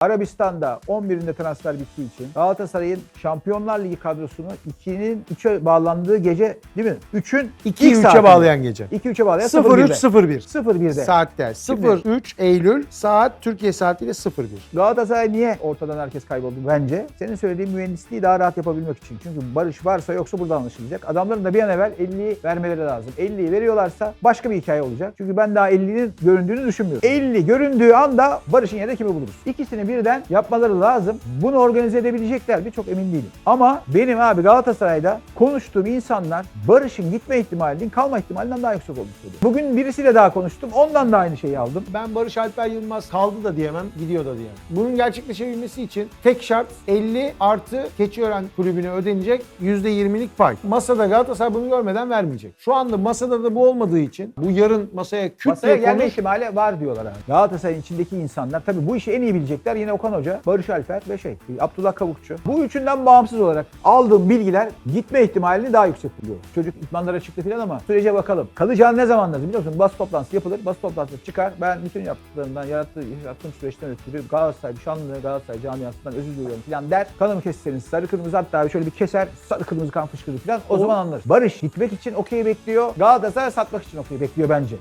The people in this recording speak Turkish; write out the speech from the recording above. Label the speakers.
Speaker 1: Arabistan'da 11'inde transfer bittiği için Galatasaray'ın Şampiyonlar Ligi kadrosunu 2'nin 3'e bağlandığı gece değil mi? 3'ün
Speaker 2: 2'yi 3'e bağlayan gece.
Speaker 1: 2-3'e bağlayan
Speaker 2: 03.01
Speaker 1: 0-1'de.
Speaker 2: saatte. 03 Eylül saat Türkiye saatiyle 01.
Speaker 1: Galatasaray niye ortadan herkes kayboldu bence? Senin söylediğin mühendisliği daha rahat yapabilmek için. Çünkü barış varsa yoksa burada anlaşılacak. Adamların da bir an evvel 50'yi vermeleri lazım. 50'yi veriyorlarsa başka bir hikaye olacak. Çünkü ben daha 50'nin göründüğünü düşünmüyorum. 50 göründüğü anda barışın yerine kimi buluruz? İkisini birden yapmaları lazım. Bunu organize edebilecekler mi? Çok emin değilim. Ama benim abi Galatasaray'da konuştuğum insanlar barışın gitme ihtimalinin kalma ihtimalinden daha yüksek olduğunu söylüyor. Bugün birisiyle daha konuştum. Ondan da aynı şeyi aldım.
Speaker 2: Ben Barış Alper Yılmaz kaldı da diyemem, gidiyor da diyemem. Bunun gerçekleşebilmesi için tek şart 50 artı Keçiören kulübüne ödenecek %20'lik pay. Masada Galatasaray bunu görmeden vermeyecek. Şu anda masada da bu olmadığı için bu yarın masaya küt
Speaker 1: Masaya gelme
Speaker 2: konuş.
Speaker 1: ihtimali var diyorlar abi. Galatasaray'ın içindeki insanlar tabii bu işi en iyi bilecekler. Yine Okan Hoca, Barış Alper ve şey Abdullah Kavukçu. Bu üçünden bağımsız olarak aldığım bilgiler gitme ihtimalini daha yüksek buluyor. Çocuk idmanlara çıktı falan ama sürece bakalım. Kalacağını ne zaman lazım biliyor musun? Bas toplantısı yapılır. Bas toplantısı çıkar. Ben bütün yaptıklarından, yarattığı, yarattığım süreçten ötürü Galatasaray, şanlı Galatasaray camiasından özür diliyorum falan der. Kanımı kesseniz sarı kırmızı hatta şöyle bir keser. Sarı kırmızı kan fışkırır falan. O, zaman anlarız. Barış gitmek için okey bekliyor. Galatasaray satmak için okey bekliyor bence.